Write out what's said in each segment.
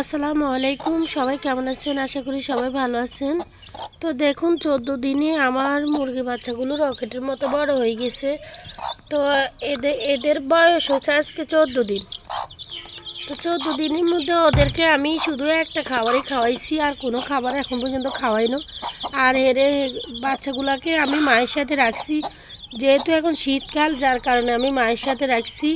আসসালামু আলাইকুম, সবাই কেমন আছেন? আশা করি সবাই ভালো আছেন। তো দেখুন, চোদ্দ দিনে আমার মুরগি বাচ্চাগুলো রকেটের মতো বড় হয়ে গেছে। তো এদের এদের বয়স হচ্ছে আজকে চোদ্দ দিন। তো চোদ্দ দিনের মধ্যে ওদেরকে আমি শুধু একটা খাবারই খাওয়াইছি, আর কোনো খাবার এখন পর্যন্ত খাওয়াই না। আর এর বাচ্চাগুলোকে আমি মায়ের সাথে রাখছি। যেহেতু এখন শীতকাল, যার কারণে আমি মায়ের সাথে রাখছি।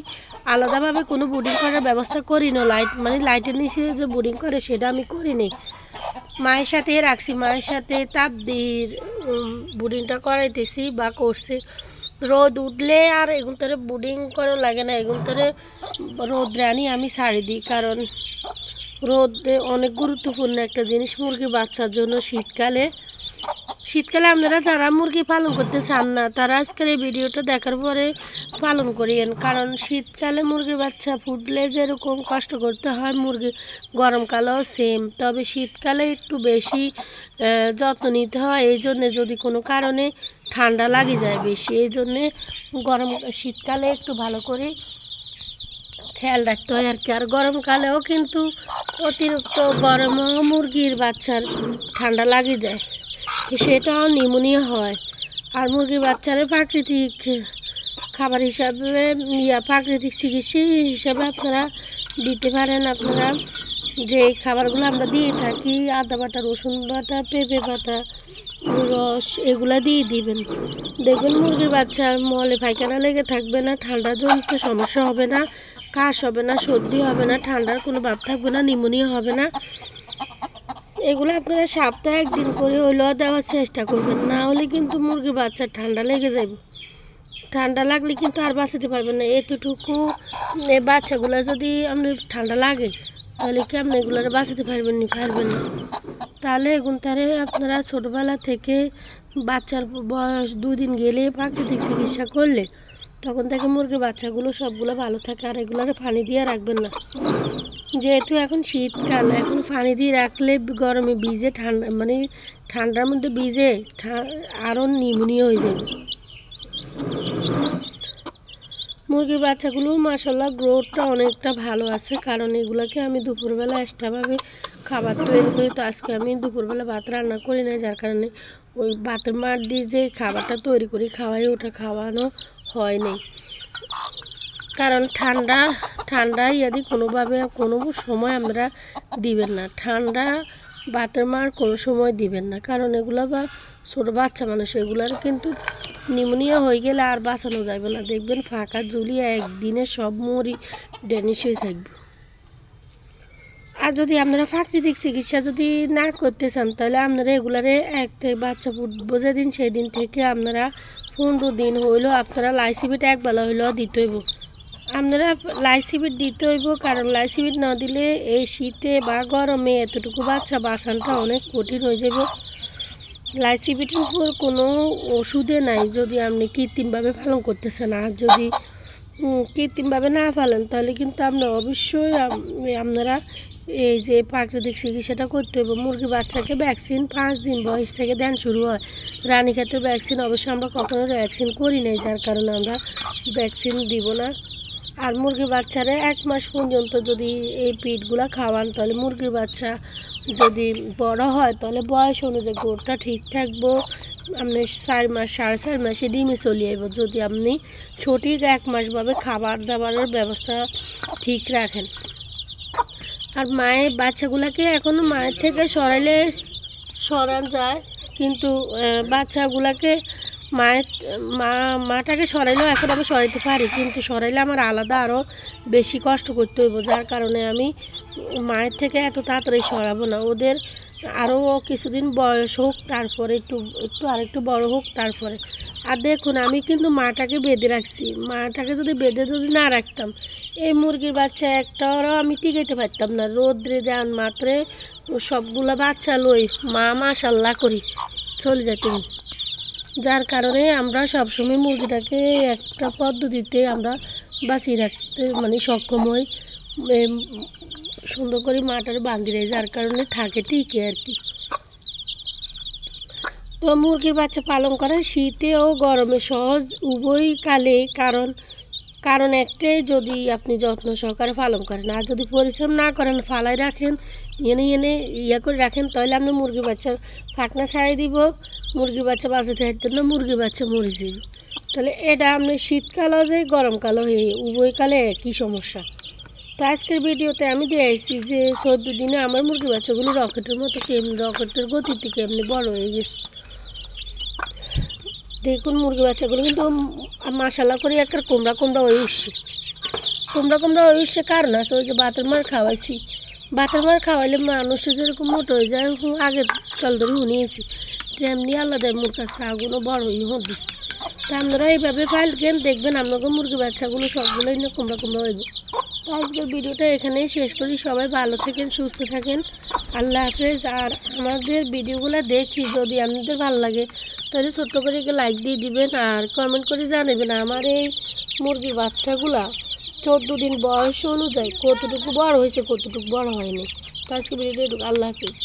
আলাদাভাবে কোনো বোর্ডিং করার ব্যবস্থা করি না লাইট মানে লাইটের নিচে যে বোর্ডিং করে, সেটা আমি করিনি। মায়ের সাথে রাখছি, মায়ের সাথে তাপ দিয়ে বোর্ডিংটা করাইতেছি বা করছি। রোদ উঠলে আর এগুন তারে বোর্ডিং করা লাগে না। এগুন তারে রোদ রানি আমি ছাড়ি দিই, কারণ রোদ অনেক গুরুত্বপূর্ণ একটা জিনিস মুরগি বাচ্চার জন্য শীতকালে। শীতকালে আপনারা যারা মুরগি পালন করতে চান না, তারা আজকের এই ভিডিওটা দেখার পরে পালন করিয়েন। কারণ শীতকালে মুরগির বাচ্চা ফুটলে যেরকম কষ্ট করতে হয়, মুরগি গরমকালেও সেম তবে শীতকালে একটু বেশি যত্ন নিতে হয়। এই জন্যে যদি কোনো কারণে ঠান্ডা লাগে যায় বেশি, এই জন্যে গরম, শীতকালে একটু ভালো করে খেয়াল রাখতে হয় আর কি। আর গরমকালেও কিন্তু অতিরিক্ত গরমও মুরগির বাচ্চার ঠান্ডা লাগে যায়। সেটাও নিউমোনিয়া হয়। আর মুরগির বাচ্চারা প্রাকৃতিক খাবার হিসাবে, ইয়া প্রাকৃতিক চিকিৎসা হিসাবে আপনারা দিতে পারেন। আপনারা যে খাবারগুলো আমরা দিয়ে থাকি, আদা বাটা, রসুন বাটা, পেঁপে পাতা রস, এগুলা দিয়ে দিবেন। দেখবেন মুরগির বাচ্চার মলে পায়খানা লেগে থাকবে না, ঠান্ডা জমতে সমস্যা হবে না, কাশ হবে না, সর্দি হবে না, ঠান্ডার কোনো ভাব থাকবে না নিউমোনিয়া হবে না। এগুলো আপনারা সপ্তাহে একদিন করে হইলেও দেওয়ার চেষ্টা করবেন। না হলে কিন্তু মুরগি বাচ্চা ঠান্ডা লেগে যাবে ঠান্ডা লাগলে কিন্তু আর বাঁচাতে পারবেন না। এতটুকু বাচ্চাগুলো যদি আপনার ঠান্ডা লাগে, তাহলে কি আপনি এগুলো বাঁচাতে পারবেন না? পারবেন না। তাহলে এগুন তারে আপনারা ছোটোবেলা থেকে বাচ্চার বয়স দুদিন গেলে প্রাকৃতিক চিকিৎসা করলে তখন থেকে মুরগির বাচ্চাগুলো সবগুলো ভালো থাকে আর এগুলোর পানি দিয়ে রাখবেন না। যেহেতু এখন শীতকাল, এখন পানি দিয়ে রাখলে গরমে ভিজে ঠান্ডা মানে ঠান্ডার মধ্যে ভিজে আরও নিউমোনিয়া হয়ে যাবে। মুরগির বাচ্চাগুলো মাসাল্লাহ গ্রোথটা অনেকটা ভালো আছে, কারণ এগুলোকে আমি দুপুরবেলা এক্সট্রাভাবে খাবার তৈরি করি। তো আজকে আমি দুপুরবেলা ভাত রান্না করি না যার কারণে ওই ভাতের মার দিয়ে যে খাবারটা তৈরি করি, খাওয়াই ওটা খাওয়ানো হয়নি। কারণ ঠান্ডা ঠান্ডা ইয়াদি কোনোভাবে, কোনো সময় আমরা দিবেন না। ঠান্ডা ভাতের মার কোনো সময় দিবেন না। কারণ এগুলো বা ছোটো বাচ্চা মানুষ, এগুলার কিন্তু নিউমোনিয়া হয়ে গেলে আর বাঁচানো যাবে না। দেখবেন ফাঁকা ঝুলিয়ে একদিনে সব মরি ড্যানিশ হয়ে থাকবে। আর যদি আপনারা প্রাকৃতিক চিকিৎসা যদি না করতে চান, তাহলে আপনারা এগুলারে এক থেকে বাচ্চা বোঝা দিন। সেই দিন থেকে আপনারা পনেরো দিন হইলেও আপনারা লাইসিবিট একবেলা হইলেও দিতে হইব। আপনারা লাইসিবিট দিতে হইব, কারণ লাইসিবিট না দিলে এই শীতে বা গরমে এতটুকু বাচ্চা বাঁচানটা অনেক কঠিন হয়ে যাবে লাইসিবিটের উপর কোনো ওষুধে নাই, যদি আপনি কৃত্রিমভাবে পালন করতেছেন। আর যদি কৃত্রিমভাবে না পালেন, তাহলে কিন্তু আপনি অবশ্যই আপনারা এই যে প্রাকৃতিক চিকিৎসাটা করতে হবে। মুরগি বাচ্চাকে ভ্যাকসিন পাঁচ দিন বয়স থেকে দেন শুরু হয়। রানীক্ষেত্রের ভ্যাকসিন অবশ্যই আমরা কখনো ভ্যাকসিন করি নাই, যার কারণে আমরা ভ্যাকসিন দিব না। আর মুরগি বাচ্চারা এক মাস পর্যন্ত যদি এই পিঠগুলো খাওয়ান, তাহলে মুরগির বাচ্চা যদি বড় হয়, তাহলে বয়স অনুযায়ী গোড়টা ঠিক থাকব। আপনি চার মাস, সাড়ে চার মাসে ডিমে চলে যাইব যদি আপনি সঠিক এক মাসভাবে খাবার দাবারের ব্যবস্থা ঠিক রাখেন। আর মায়ের বাচ্চাগুলোকে এখনও মায়ের থেকে সরাইলে সরান যায়, কিন্তু বাচ্চাগুলোকে মায়ের, মা, মাটাকে সরাইলেও এখন আমি সরাইতে পারি, কিন্তু সরাইলে আমার আলাদা আরও বেশি কষ্ট করতে হইব, যার কারণে আমি মায়ের থেকে এত তাড়াতাড়ি সরাবো না। ওদের আরও কিছুদিন বয়স হোক, তারপরে একটু একটু আরেকটু বড় হোক, তারপরে আর দেখুন, আমি কিন্তু মাটাকে বেঁধে রাখছি। মাটাকে যদি বেঁধে যদি না রাখতাম, এই মুরগির বাচ্চা একটাও আমি টিকাইতে পারতাম না। রোদ্রে দেন মাত্রে সবগুলো বাচ্চা লই, মা মাশাল্লাহ করি, চলে যেতাম যার কারণে আমরা সবসময় মুরগিটাকে একটা পদ্ধতিতে আমরা বাঁচিয়ে রাখতে মানে সক্ষম হই সুন্দর করে মাটার দেয়, যার কারণে থাকে টিকে আর কি। তো মুরগির বাচ্চা পালন করা শীতে ও গরমে সহজ উভয় কালে কারণ কারণ একটাই, যদি আপনি যত্ন সহকারে পালন করেন। আর যদি পরিশ্রম না করেন, ফালাই রাখেন, এনে এনে ইয়ে করে রাখেন, তাহলে আপনি মুরগি বাচ্চা ফাঁকনা ছাড়িয়ে দিব। মুরগির বাচ্চা বাঁচাতে হাঁটতে না মুরগির বাচ্চা মরে যাবে। তাহলে এটা আপনি শীতকালও যে গরমকালও হয়ে উভয়কালে একই সমস্যা। তো আজকের ভিডিওতে আমি দিয়েছি যে চোদ্দ দিনে আমার মুরগি বাচ্চাগুলো রকেটের মতো কেমনি, রকেটের গতিতে কেমনি বড় হয়ে গেছে। দেখুন মুরগি বাচ্চাগুলো কিন্তু মাসাল্লা করে একটা কুমড়া কুমড়া হয়ে উঠছে। কুমড়া কুমড়া হয়ে উঠছে কারণ আছে ওই যে বাতের মার খাওয়াইছি। বাতের মার খাওয়াইলে মানুষ যেরকম মোটো হয়ে যায় আগের আগে কাল ধরে শুনিয়েছি তেমনি আলাদা মুরগার আগুনও বড় হয়ে হুঁ দিচ্ছে তা আপনারা এইভাবে পাইলেন দেখবেন আপনাকে মুরগি বাচ্চাগুলো সবগুলোই না কুমড়া কুমড়া হইব। তো আজকের ভিডিওটা এখানেই শেষ করি। সবাই ভালো থাকেন, সুস্থ থাকেন। আল্লাহ হাফেজ। আর আমাদের ভিডিওগুলো দেখি, যদি আপনাদের ভালো লাগে, তাহলে ছোট্ট করে লাইক দিয়ে দিবেন আর কমেন্ট করে জানাবেন আমার এই মুরগির বাচ্চাগুলা চোদ্দ দিন বয়স অনুযায়ী কতটুকু বড় হয়েছে, কতটুকু বড় হয়নি। তো আজকে ভিডিওটা। আল্লাহ হাফিজ।